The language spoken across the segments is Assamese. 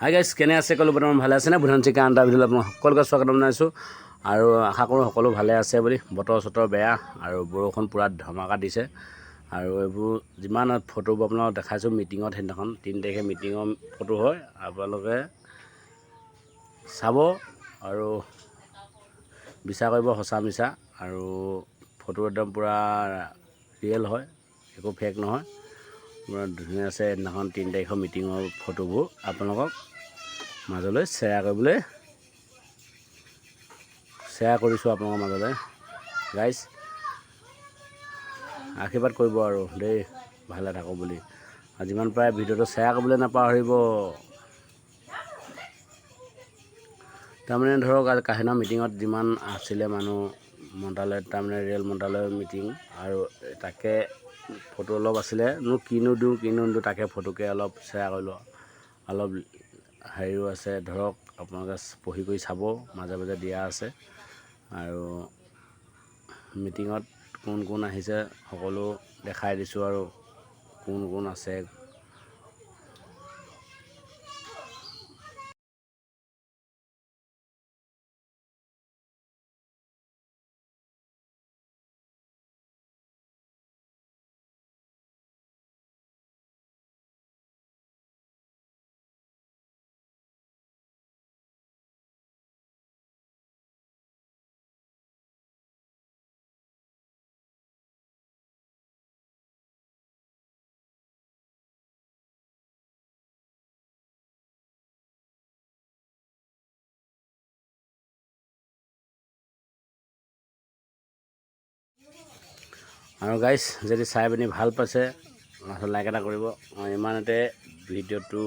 হাই গাইজ কেনে আছে সকলো বৰ্তমান ভালে আছেনে বুধান চিকা আন্দা ভিডিঅ'লৈ আপোনাক সকলোকে স্বাগতম জনাইছোঁ। আৰু আশা কৰোঁ সকলো ভালে আছে বুলি। বতৰ চতৰ বেয়া আৰু বৰষুণ পূৰা ধমাকা দিছে। আৰু এইবোৰ যিমান ফটোবোৰ আপোনালোকক দেখাইছোঁ মিটিঙত সেইদিনাখন তিনি তাৰিখে মিটিঙৰ ফটো হয়। আপোনালোকে চাব আৰু বিচাৰ কৰিব সঁচা মিছা। আৰু ফটো একদম পূৰা ৰিয়েল হয় একো ফেক নহয়। পূৰা ধুনীয়া আছে সেইদিনাখন তিনি তাৰিখৰ মিটিঙৰ ফটোবোৰ আপোনালোকক মাজলৈ শ্বেয়াৰ কৰিবলৈ শ্বেয়াৰ কৰিছোঁ আপোনালোকৰ মাজলৈ। গাইজ আশীৰ্বাদ কৰিব আৰু দেই ভালে থাকোঁ বুলি। আৰু যিমান পাৰে ভিডিঅ'টো শ্বেয়াৰ কৰিবলৈ নাপাহৰিব। তাৰমানে ধৰক আজি কাহিনা মিটিঙত যিমান আছিলে মানুহ মন্ত্ৰালয়ত তাৰমানে ৰে'ল মন্ত্ৰালয়ৰ মিটিং আৰু তাকে ফটো অলপ আছিলে। নো কিনো দিওঁ, কিনো নিদিওঁ, তাকে ফটোকে অলপ শ্বেয়াৰ কৰিলোঁ। অলপ হেৰিও আছে, ধৰক, আপোনালোকে পঢ়ি কৰি চাব, মাজে মাজে দিয়া আছে। আৰু মিটিঙত কোন কোন আহিছে সকলো দেখাই দিছোঁ আৰু কোন কোন আছে আৰু গাইজ যদি চাই পিনি ভালো পাইছে লাইক এটা কৰিব। ইমানতে ভিডিঅ'টো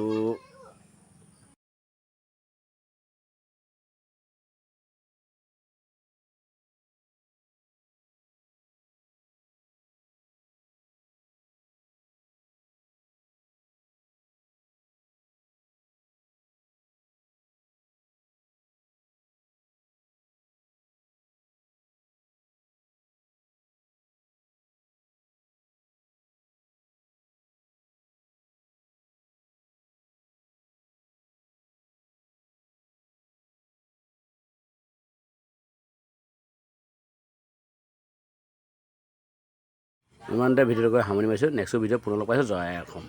ইমানতে ভিডিঅ'টো গৈ সামৰণি মাৰিছোঁ। নেক্সট ভিডিঅ' পুনৰ লগ পাইছোঁ। জয় অসম।